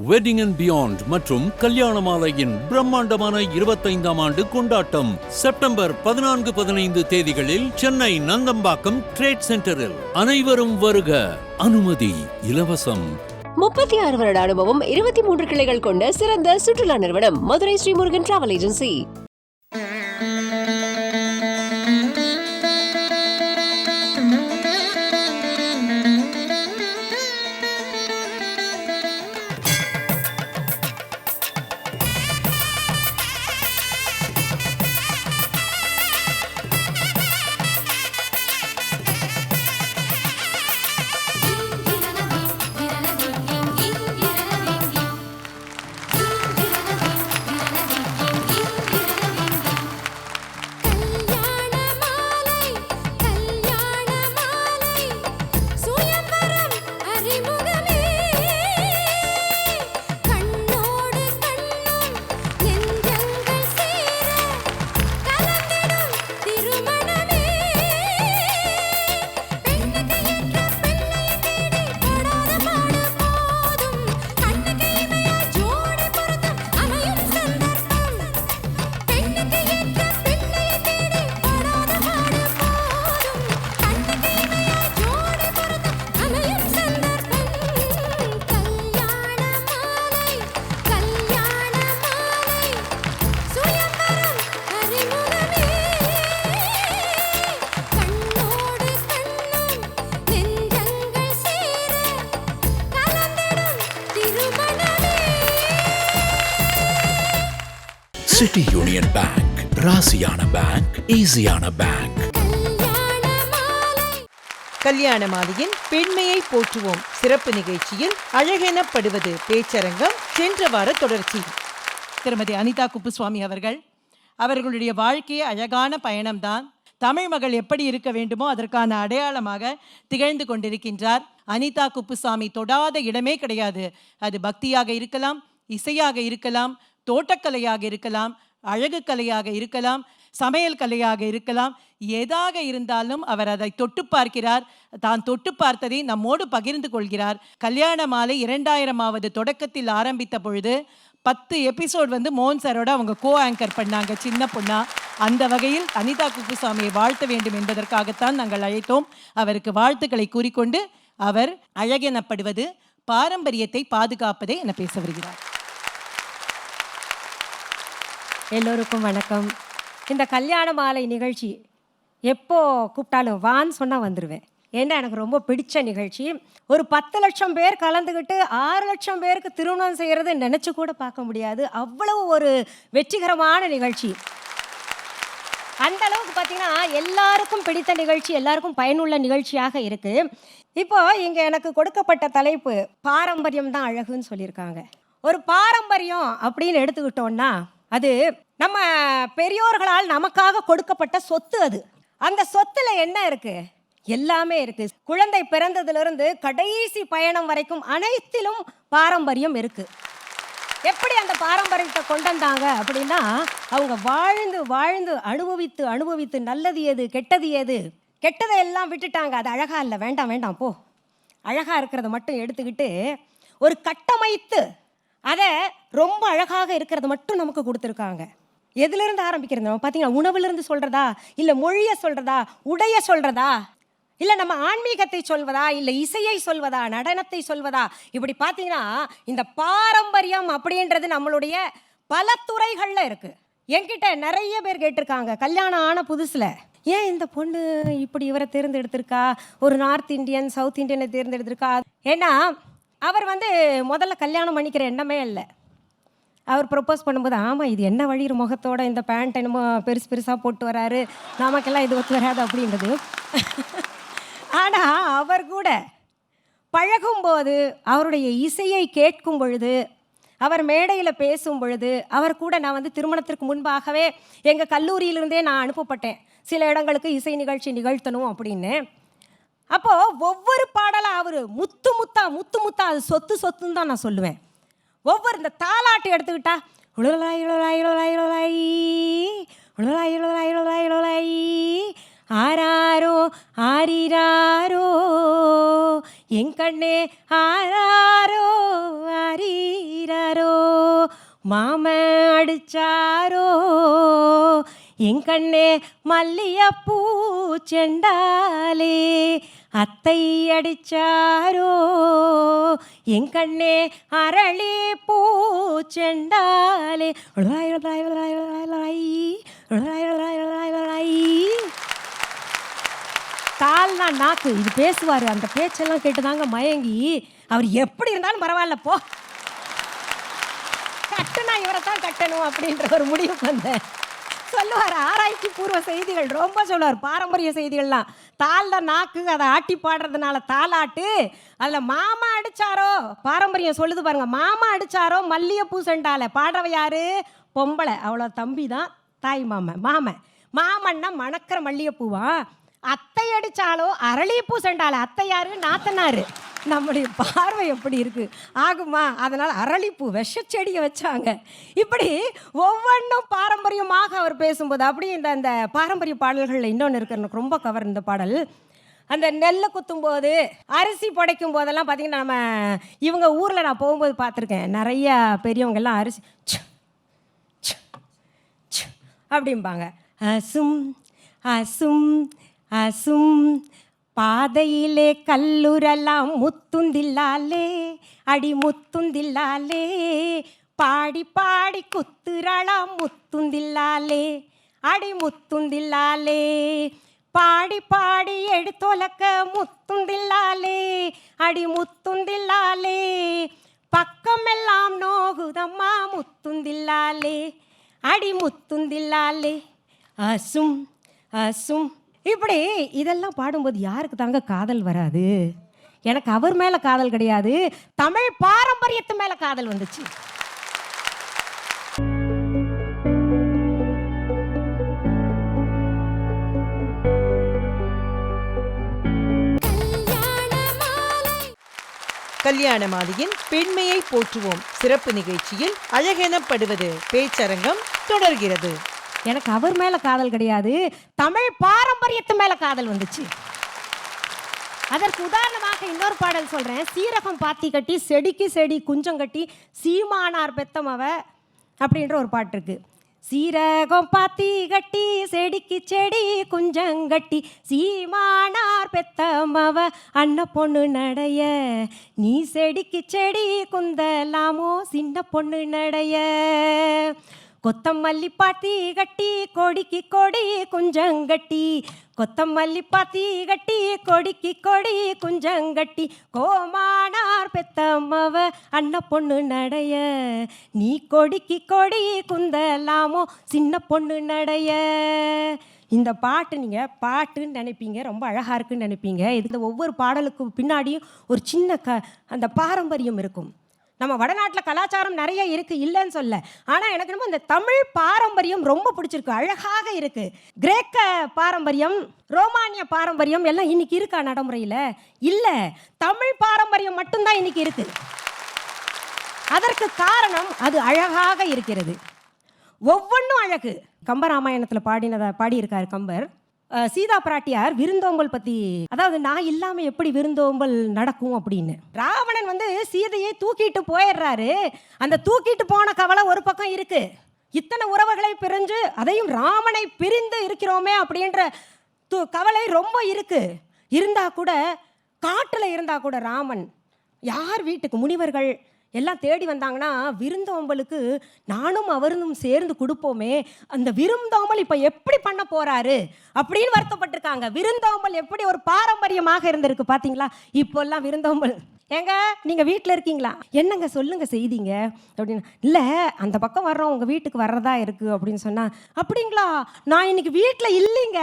Wedding and beyond மற்றும் கல்யாண மாலையின் பிரம்மாண்டமான இருபத்தைந்தாம் ஆண்டு கொண்டாட்டம் செப்டம்பர் பதினான்கு பதினைந்து தேதிகளில் சென்னை நந்தம்பாக்கம் ட்ரேட் சென்டரில் அனைவரும் வருக. அனுமதி இலவசம். முப்பத்தி ஆறு வருட அனுபவம் இருபத்தி மூன்று கிளைகள் கொண்ட சிறந்த சுற்றுலா நிறுவனம் மதுரை ஸ்ரீமுருகன் டிராவல் ஏஜென்சி ராசியான பேங்க் ஈஸியான பேங்க் கல்யாண மாலையின் பெண்மையை போற்றுவோம். சிறப்பு நிகழ்ச்சியில் அழகெனப்படுவது பேச்சரங்கம் சென்ற வார தொடர்ச்சி. திருமதி அனிதா குப்புசுவாமி அவர்கள் அவர்களுடைய வாழ்க்கையை அழகான பயணம்தான். தமிழ் மகள் எப்படி இருக்க வேண்டுமோ அதற்கான அடையாளமாக திகழ்ந்து கொண்டிருக்கின்றார். அனிதா குப்புசாமி தொடாத இடமே கிடையாது. அது பக்தியாக இருக்கலாம் இசையாக இருக்கலாம் தோட்டக்கலையாக இருக்கலாம் அழகு கலையாக இருக்கலாம் சமையல் கலையாக இருக்கலாம் எதாக இருந்தாலும் அவர் அதை தொட்டு பார்க்கிறார். தான் தொட்டு பார்த்ததை நம்மோடு பகிர்ந்து கொள்கிறார். கல்யாண மாலை இரண்டாயிரமாவது தொடக்கத்தில் ஆரம்பித்த பொழுது பத்து எபிசோட் வந்து மோகன் சாரோட அவங்க கோ ஆங்கர் பண்ணாங்க சின்ன பொண்ணா. அந்த வகையில் அனிதா குப்புசாமியை வாழ்த்த வேண்டும் என்பதற்காகத்தான் நாங்கள் அழைத்தோம். அவருக்கு வாழ்த்துக்களை கூறிக்கொண்டு அவர் அழகெனப்படுவது பாரம்பரியத்தை பாதுகாப்பதே என பேச வருகிறார். எல்லோருக்கும் வணக்கம். இந்த கல்யாண மாலை நிகழ்ச்சி எப்போ கூப்பிட்டாலும் வான்னு சொன்னால் வந்துடுவேன் ஏன்னா எனக்கு ரொம்ப பிடிச்ச நிகழ்ச்சி. ஒரு பத்து லட்சம் பேர் கலந்துக்கிட்டு ஆறு லட்சம் பேருக்கு திருமணம் செய்கிறது நினச்சி கூட பார்க்க முடியாது. அவ்வளவு ஒரு வெற்றிகரமான நிகழ்ச்சி. அந்த அளவுக்கு பார்த்தீங்கன்னா எல்லாருக்கும் பிடித்த நிகழ்ச்சி எல்லாருக்கும் பயனுள்ள நிகழ்ச்சியாக இருக்குது இப்போ இங்கே எனக்கு கொடுக்கப்பட்ட தலைப்பு பாரம்பரியம் தான் அழகுன்னு சொல்லியிருக்காங்க. ஒரு பாரம்பரியம் அப்படின்னு எடுத்துக்கிட்டோன்னா அது நம்ம பெரியோர்களால் நமக்காக கொடுக்கப்பட்ட சொத்து அது. அந்த சொத்துல என்ன இருக்கு? எல்லாமே இருக்கு. குழந்தை பிறந்ததிலிருந்து கடைசி பயணம் வரைக்கும் அனைத்திலும் பாரம்பரியம் இருக்கு. எப்படி அந்த பாரம்பரியத்தை கொண்டு வந்தாங்க அப்படின்னா அவங்க வாழ்ந்து வாழ்ந்து அனுபவித்து அனுபவித்து நல்லது எது கெட்டது எது கெட்டதை எல்லாம் விட்டுட்டாங்க. அது அழகா இல்லை வேண்டாம் வேண்டாம் போ. அழகா இருக்கிறத மட்டும் எடுத்துக்கிட்டு ஒரு கட்டமைத்து அதை ரொம்ப அழகாக இருக்கிறத மட்டும் நமக்கு கொடுத்துருக்காங்க. எதுலேருந்து ஆரம்பிக்கிறது? நம்ம பார்த்தீங்கன்னா உணவுலேருந்து சொல்கிறதா இல்லை மொழியை சொல்கிறதா உடைய சொல்கிறதா இல்லை நம்ம ஆன்மீகத்தை சொல்வதா? இல்லை இசையை சொல்வதா? நடனத்தை சொல்வதா? இப்படி பார்த்தீங்கன்னா இந்த பாரம்பரியம் அப்படின்றது நம்மளுடைய பல துறைகளில் இருக்குது என்கிட்ட நிறைய பேர் கேட்டிருக்காங்க கல்யாணம் ஆன புதுசில். ஏன் இந்த பொண்ணு இப்படி இவரை தேர்ந்தெடுத்திருக்கா? ஒரு நார்த் இந்தியன் சவுத் இந்தியனை தேர்ந்தெடுத்திருக்கா? ஏன்னா அவர் வந்து முதல்ல கல்யாணம் பண்ணிக்கிற எண்ணமே இல்லை. அவர் ப்ரப்போஸ் பண்ணும்போது ஆமாம் இது என்ன வழிகிற முகத்தோட இந்த பேண்ட் என்னமோ பெருசு பெருசாக போட்டு வராரு. நமக்கெல்லாம் இது ஒத்து வராது அப்படின்றது. ஆனால் அவர் கூட பழகும்போது அவருடைய இசையை கேட்கும் பொழுது அவர் மேடையில் பேசும் பொழுது அவர் கூட நான் வந்து திருமணத்திற்கு முன்பாகவே எங்கள் கல்லூரியிலிருந்தே நான் அனுப்பப்பட்டேன். சில இடங்களுக்கு இசை நிகழ்ச்சி நிகழ்த்தணும் அப்படின்னு. அப்போ ஒவ்வொரு பாடலாக அவர் முத்து முத்தா முத்து முத்தா அது சொத்து சொத்துன்னு தான் நான் சொல்லுவேன். ஒவ்வொரு இந்த தாலாட்டு எடுத்துக்கிட்டா உழலாய் இழலாய் இழலாய் இழலாய் உழலாய் இழலாய் இழலாய் இழலாய் ஆராரோ ஆரிராரோ என் கண்ணே ஆராரோ ஆரீராரோ மாம அடிச்சாரோ எங்கண்ணே பூ செண்டாலே அத்தை அடிச்சாரோ? எங்கண்ணே அரளி பூ செண்டாலே. கால்னா நாக்கு இது பேசுவார் அந்த பேச்செல்லாம் கேட்டு தாங்க மயங்கி. அவர் எப்படி இருந்தாலும் பரவாயில்ல போ. கட்டுனா இவரை தான் கட்டணும் அப்படின்ற ஒரு முடிவுக்கு வந்தேன். சொல்லுவார் ஆராய்ச்சி பூர்வ செய்திகள் ரொம்ப சொல்லுவார் பாரம்பரிய செய்திகள்லாம். தாழ்ந்த நாக்கு அதை ஆட்டி பாடுறதுனால தாளாட்டு அதில் மாமா அடிச்சாரோ பாரம்பரியம் சொல்லுது பாருங்க மாமா அடிச்சாரோ மல்லிகைப்பூ செண்டால. பாடுறவ யாரு? பொம்பளை. அவ்வளோ தம்பி தான் தாய் மாமன் மாமன். மாமன்னா மணக்கிற மல்லிகைப்பூவா? அத்தை அடிச்சாலோ அரளிப்பூ செண்டால. அத்தை யாரு? நாத்தனாரு. நம்முடைய பார்வை எப்படி இருக்கு? ஆகுமா? அதனால் அரளிப்பூ விஷச்செடியை வச்சாங்க. இப்படி ஒவ்வொன்றும் பாரம்பரியமாக அவர் பேசும்போது அப்படியே இந்த அந்த பாரம்பரிய பாடல்களில் இன்னொன்று இருக்கு. எனக்கு ரொம்ப கவர் இந்த பாடல். அந்த நெல்லை குத்தும்போது அரிசி புடைக்கும் போதெல்லாம் பார்த்தீங்கன்னா நம்ம இவங்க ஊரில் நான் போகும்போது பார்த்துருக்கேன் நிறைய பெரியவங்க எல்லாம் அரிசி அப்படிம்பாங்க. அசும் அசும் அசும் பாதையிலே கல்லுரலாம் முத்துந்தில்லாலே அடி முத்துந்தில்லாலே பாடி பாடி குத்துரலாம் முத்துந்தில்லாலே அடி முத்துந்தில்லாலே பாடி பாடி எடுத்தொலக்க முத்துந்தில்லாலே அடி முத்துந்தில்லாலே பக்கமெல்லாம் நோகுதம்மா முத்துந்தில்லாலே அடி முத்துந்தில்லாலே. அசும் அசும் இப்படி இதெல்லாம் பாடும்போது யாருக்கு தாங்க காதல் வராது? எனக்கு அவர் மேலே காதல் கிடையாது. தமிழ் பாரம்பரியத்து மேலே காதல் வந்துச்சு. கல்யாண மாலையின் பெண்மையை போற்றுவோம். சிறப்பு நிகழ்ச்சியில் அழகெனப்படுவது. பேச்சரங்கம் தொடர்கிறது. எனக்கு அவர் மேலே காதல் கிடையாது. தமிழ் பாரம்பரியத்து மேலே காதல் வந்துச்சு. அதற்கு உதாரணமாக இன்னொரு பாடல் சொல்கிறேன் சீரகம் பாத்தி கட்டி செடிக்கு செடி குஞ்சம் கட்டி சீமானார் பெத்தமவ அப்படின்ற ஒரு பாட்டு இருக்கு. சீரகம் பாத்தி கட்டி செடிக்கு செடி குஞ்சங்கட்டி சீமானார் பெத்தமவ அண்ண பொண்ணு நடைய. நீ செடிக்கு செடி குந்தலாமோ சின்ன பொண்ணு நடைய. கொத்தமல்லி பாத்தி கட்டி கொடிக்கு கொடி குஞ்சங்கட்டி கொத்தமல்லி பாத்தி கட்டி கொடிக்கு கொடி குஞ்சங்கட்டி கோமானார் பெத்தம்மவ அண்ண பொண்ணு நடைய. நீ கொடிக்கு கொடி குந்தலாமோ சின்ன பொண்ணு நடைய. இந்த பாட்டு நீங்கள் பாட்டுன்னு நினைப்பீங்க ரொம்ப அழகாக இருக்குன்னு நினைப்பீங்க. இதில் ஒவ்வொரு பாடலுக்கும் பின்னாடியும் ஒரு சின்ன க அந்த பாரம்பரியம் இருக்கும். நம்ம வடநாட்டில் கலாச்சாரம் நிறைய இருக்குது இல்லைன்னு சொல்ல. ஆனால் எனக்கு ரொம்ப இந்த தமிழ் பாரம்பரியம் ரொம்ப பிடிச்சிருக்கு அழகாக இருக்குது கிரேக்க பாரம்பரியம் ரோமானிய பாரம்பரியம் எல்லாம் இன்னைக்கு இருக்கா நடைமுறையில்? இல்லை தமிழ் பாரம்பரியம் மட்டும்தான் இன்னைக்கு இருக்குது அதற்கு காரணம் அது அழகாக இருக்கிறது. ஒவ்வொன்றும் அழகு. கம்பராமாயணத்தில் பாடினதை பாடியிருக்கார் கம்பர். சீதா பிராட்டியார் விருந்தோம்பல் பற்றி அதாவது நான் இல்லாமல் எப்படி விருந்தோம்பல் நடக்கும் அப்படின்னு. ராவணன் வந்து சீதையை தூக்கிட்டு போயிடுறாரு. அந்த தூக்கிட்டு போன கவலை ஒரு பக்கம் இருக்கு. இத்தனை உறவுகளை பிரிஞ்சு அதையும் ராமனை பிரிந்து இருக்கிறோமே அப்படின்ற து- கவலை ரொம்ப இருக்கு. இருந்தா கூட காட்டில் இருந்தா கூட ராமன் யார் வீட்டுக்கு முனிவர்கள் எல்லாம் தேடி வந்தாங்கன்னா விருந்தோம்பலுக்கு நானும் அவரும் சேர்ந்து கொடுப்போமே. அந்த விருந்தோம்பல் இப்போ எப்படி பண்ண போறாரு அப்படின்னு வருத்தப்பட்டிருக்காங்க. விருந்தோம்பல் எப்படி ஒரு பாரம்பரியமாக இருந்திருக்கு பார்த்தீங்களா இப்போல்லாம் விருந்தோம்பல். ஏங்க நீங்கள் வீட்டில் இருக்கீங்களா? என்னங்க சொல்லுங்க செய்திங்க? அப்படின்னு. இல்லை அந்த பக்கம் வர்றோம் உங்கள் வீட்டுக்கு வர்றதா இருக்கு அப்படின்னு சொன்னா அப்படிங்களா? நான் இன்னைக்கு வீட்டில் இல்லைங்க.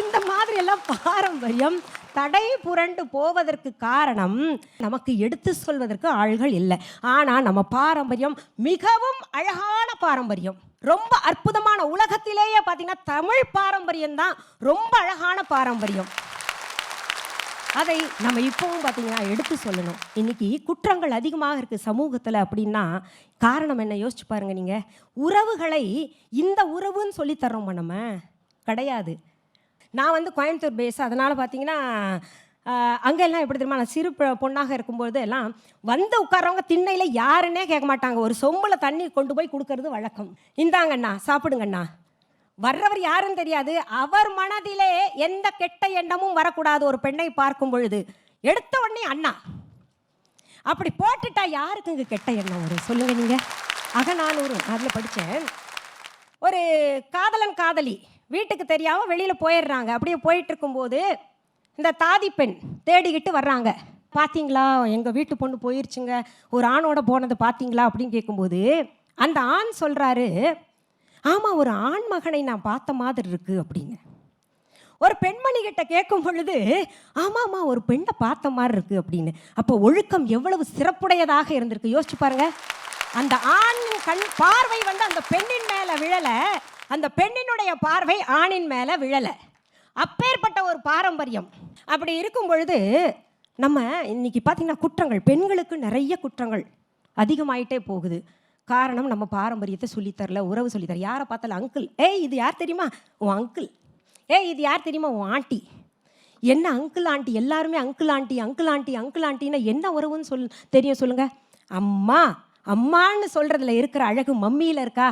இந்த மாதிரி எல்லாம் பாரம்பரியம். தடை புரண்டு போவதற்கு காரணம் நமக்கு எடுத்து சொல்வதற்கு ஆள்கள் இல்லை. ஆனால் நம்ம பாரம்பரியம் மிகவும் அழகான பாரம்பரியம். ரொம்ப அற்புதமான உலகத்திலேயே பார்த்தீங்கன்னா தமிழ் பாரம்பரியம் தான் ரொம்ப அழகான பாரம்பரியம். அதை நம்ம இப்போவும் பார்த்தீங்கன்னா எடுத்து சொல்லணும். இன்னைக்கு குற்றங்கள் அதிகமாக இருக்குது சமூகத்தில் அப்படின்னா காரணம் என்ன? யோசிச்சு பாருங்க நீங்கள் உறவுகளை இந்த உறவுன்னு சொல்லி தர்றோமா நம்ம? கிடையாது. நான் வந்து கோயம்புத்தூர் பேஸ் அதனால் பார்த்தீங்கன்னா அங்கே எல்லாம் எப்படி தெரியுமா நான் சிறு பொண்ணாக இருக்கும்போது எல்லாம் வந்து உட்கார்றவங்க திண்ணையில் யாருன்னே கேட்க மாட்டாங்க. ஒரு சொம்பில் தண்ணி கொண்டு போய் கொடுக்கறது வழக்கம். இந்தாங்கண்ணா சாப்பிடுங்கண்ணா வர்றவர் யாருன்னு தெரியாது. அவர் மனதிலே எந்த கெட்ட எண்ணமும் வரக்கூடாது. ஒரு பெண்ணை பார்க்கும் பொழுது எடுத்த உடனே அண்ணா. அப்படி போட்டுட்டா யாருக்கு இங்கே கெட்ட எண்ணம் வரும்? சொல்லுங்க நீங்க. அகநானூறு அதில் படித்தேன் ஒரு காதலன் காதலி. வீட்டுக்கு தெரியாமல் வெளியில் போயிடுறாங்க. அப்படியே போயிட்டு இருக்கும்போது இந்த தாதி பெண் தேடிக்கிட்டு வர்றாங்க. பார்த்தீங்களா எங்கள் வீட்டு பொண்ணு போயிருச்சுங்க. ஒரு ஆணோட போனது பார்த்தீங்களா அப்படின்னு கேட்கும்போது அந்த ஆண் சொல்கிறாரு ஆமாம் ஒரு ஆண் மகனை நான் பார்த்த மாதிரி இருக்கு அப்படிங்க ஒரு பெண்மணி கிட்ட கேட்கும் பொழுது ஆமாம்மா ஒரு பெண்ணை பார்த்த மாதிரி இருக்கு அப்படின்னு. அப்போ ஒழுக்கம் எவ்வளவு சிறப்புடையதாக இருந்திருக்கு. யோசிச்சு பாருங்க. அந்த ஆணின் கண் பார்வை வந்து அந்த பெண்ணின் மேலே விழலை. அந்த பெண்ணினுடைய பார்வை ஆணின் மேலே விழலை. அப்பேற்பட்ட ஒரு பாரம்பரியம். அப்படி இருக்கும் பொழுது நம்ம இன்னைக்கு பார்த்தீங்கன்னா குற்றங்கள் பெண்களுக்கு நிறைய குற்றங்கள் அதிகமாயிட்டே போகுது. காரணம் நம்ம பாரம்பரியத்தை சொல்லித்தரல உறவு சொல்லித்தர யாரை பார்த்தாலும் அங்கிள் ஏய் இது யார் தெரியுமா? உன் அங்கிள் ஏய் இது யார் தெரியுமா? உன் ஆண்டி என்ன அங்கிள் ஆண்டி எல்லாருமே uncle aunty uncle aunty uncle ஆண்டின்னா என்ன உறவுன்னு சொல் தெரியும் சொல்லுங்கள் அம்மா அம்மான்னு சொல்கிறதுல இருக்கிற அழகு மம்மியில் இருக்கா?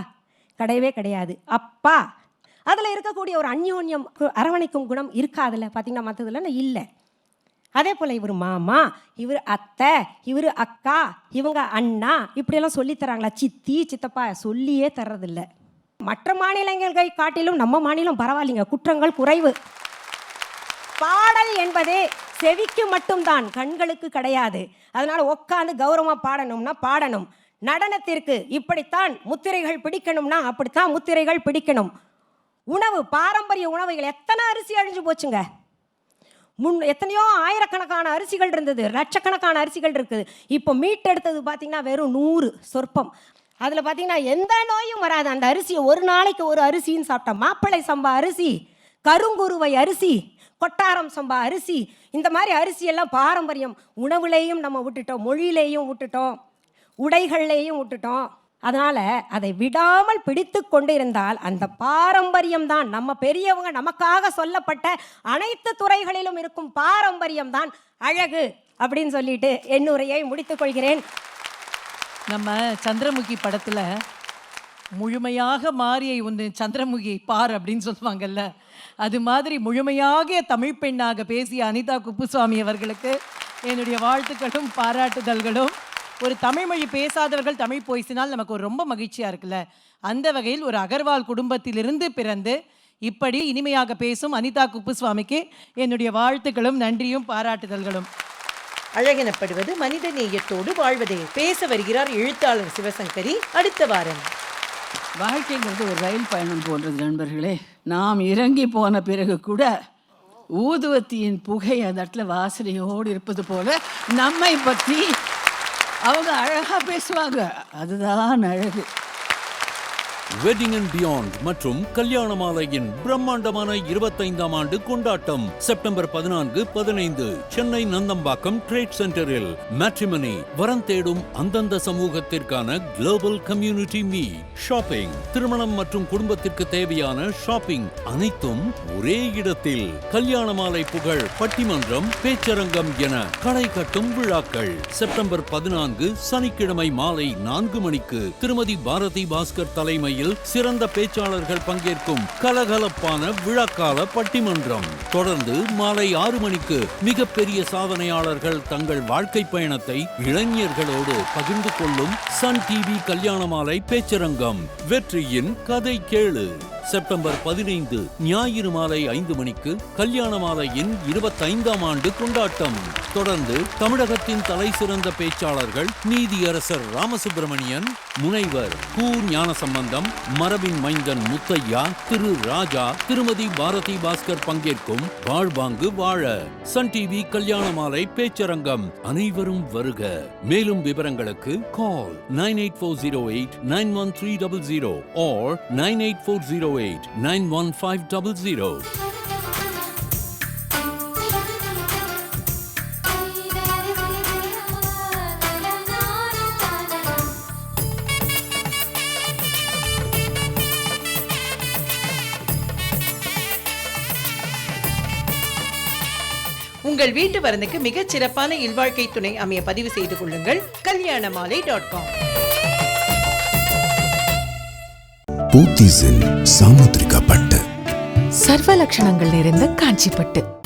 கிடையவே கிடையாது. அப்பா! அதில் இருக்கக்கூடிய ஒரு அந்யோன்யம் கு- அரவணைக்கும் குணம் இருக்காதுல்ல பார்த்தீங்கன்னா மற்றதுல இல்லை. அதே போல் இவர் மாமா இவர் அத்தை இவர் அக்கா இவங்க அண்ணா இப்படியெல்லாம் சொல்லித் தராங்களா சித்தி சித்தப்பா சொல்லியே தர்றதில்ல. மற்ற மாநிலங்களை காட்டிலும் நம்ம மாநிலம் பரவாயில்லைங்க. குற்றங்கள் குறைவு. பாடல் என்பதே செவிக்கு மட்டும்தான் கண்களுக்கு கிடையாது. அதனால் உட்காந்து கௌரவமாக பாடணும்னா பாடணும். நடனத்திற்கு இப்படித்தான் முத்திரைகள் பிடிக்கணும்னா அப்படித்தான் முத்திரைகள் பிடிக்கணும். உணவு பாரம்பரிய உணவுகள் எத்தனை அரிசி அழிஞ்சு போச்சுங்க. முன் எத்தனையோ ஆயிரக்கணக்கான அரிசிகள் இருந்தது லட்சக்கணக்கான அரிசிகள் இருக்குது. இப்போ மீட்டெடுத்தது பார்த்தீங்கன்னா வெறும் நூறு சொற்பம். அதில் பார்த்தீங்கன்னா எந்த நோயும் வராது. அந்த அரிசியை ஒரு நாளைக்கு ஒரு அரிசின்னு சாப்பிட்டா மாப்பிள்ளை சம்பா அரிசி கருங்குருவை அரிசி கொட்டாரம் சம்பா அரிசி இந்த மாதிரி அரிசியெல்லாம் பாரம்பரியம். உணவுலேயும் நம்ம விட்டுட்டோம் மொழியிலேயும் விட்டுட்டோம். உடைகள்லேயும் விட்டுட்டோம். அதனால் அதை விடாமல் பிடித்து கொண்டு இருந்தால் அந்த பாரம்பரியம் தான் நம்ம பெரியவங்க நமக்காக சொல்லப்பட்ட அனைத்து துறைகளிலும் இருக்கும் பாரம்பரியம் தான் அழகு அப்படின்னு சொல்லிட்டு என்னுரையை முடித்துக்கொள்கிறேன் முடித்துக் கொள்கிறேன். நம்ம சந்திரமுகி படத்தில் முழுமையாக மாறிய ஒன்று சந்திரமுகி பார் அப்படின்னு சொல்லுவாங்கல்ல. அது மாதிரி முழுமையாக தமிழ் பெண்ணாக பேசிய அனிதா குப்புசுவாமி அவர்களுக்கு என்னுடைய வாழ்த்துக்களும் பாராட்டுதல்களும். ஒரு தமிழ் மொழி பேசாதவர்கள் தமிழ் பேசினால் நமக்கு ஒரு ரொம்ப மகிழ்ச்சியா இருக்குல்ல? அந்த வகையில் ஒரு அகர்வால் குடும்பத்திலிருந்து பிறந்து இப்படி இனிமையாக பேசும் அனிதா குப்புசுவாமிக்கு என்னுடைய வாழ்த்துக்களும் நன்றியும் பாராட்டுதல்களும். அழகெனப்படுவது மனித நேயத்தோடு வாழ்வதே பேச வருகிறார் எழுத்தாளர் சிவசங்கரி. அடுத்த வாரம். வாழ்க்கைங்கிறது ஒரு ரயில் பயணம் போன்றது நண்பர்களே. நாம் இறங்கி போன பிறகு கூட ஊதுவத்தியின் புகை அந்த இடத்துல வாசனையோடு இருப்பது போல நம்மை பற்றி அவங்க அழகாக பேசுவாங்க. அதுதான் அழகு வெட்டிங் அண்ட் பியாண்ட் மற்றும் கல்யாண மாலையின் பிரம்மாண்டமான இருபத்தைந்தாம் ஆண்டு கொண்டாட்டம். செப்டம்பர் பதினான்கு பதினைந்து சென்னை நந்தம்பாக்கம் ட்ரேட் சென்டரில் மேட்ரிமனி வரம் தேடும் அந்தந்த சமூகத்திற்கான குளோபல் கம்யூனிட்டி மீ ஷாப்பிங் திருமணம் மற்றும் குடும்பத்திற்கு தேவையான ஷாப்பிங் அனைத்தும் ஒரே இடத்தில். கல்யாண மாலை புகழ் பட்டிமன்றம் பேச்சரங்கம் என களை கட்டும் விழாக்கள். செப்டம்பர் பதினான்கு சனிக்கிழமை மாலை நான்கு மணிக்கு திருமதி பாரதி பாஸ்கர் தலைமையில் சிறந்த பேச்சாளர்கள் பங்கேற்கும் கலகலப்பான விழாக்கால பட்டிமன்றம். தொடர்ந்து மாலை ஆறு மணிக்கு மிகப்பெரிய சாதனையாளர்கள் தங்கள் வாழ்க்கை பயணத்தை இளைஞர்களோடு பகிர்ந்து கொள்ளும் சன் டிவி கல்யாண மாலை பேச்சரங்கம். வெற்றியின் கதை கேளு. செப்டம்பர் பதினைந்து ஞாயிறு மாலை ஐந்து மணிக்கு கல்யாண மாலையின் இருபத்தைந்தாம் ஆண்டு கொண்டாட்டம். தொடர்ந்து தமிழகத்தின் தலை சிறந்த பேச்சாளர்கள் நீதியரசர் ராமசுப்பிரமணியன் முனைவர் கூர் ஞான சம்பந்தம் மரபின் மைந்தன் முத்தையா திரு ராஜா திருமதி பாரதி பாஸ்கர் பங்கேற்கும் வாழ்வாங்கு வாழ. சன் டிவி கல்யாண மாலை பேச்சரங்கம் அனைவரும் வருக. மேலும் விவரங்களுக்கு call nine eight four zero eight nine one three double zero or nine eight four zero eight nine one five double zero. உங்கள் வீட்டு வரனுக்கு மிகச் சிறப்பான இல்வாழ்க்கை துணை அமைய பதிவு செய்து கொள்ளுங்கள். கல்யாணமாலை டாட் காம் போத்தீஸில் சாமுத்திரிகா பட்டு. சர்வ லட்சணங்கள் நிறைந்த காஞ்சிப்பட்டு.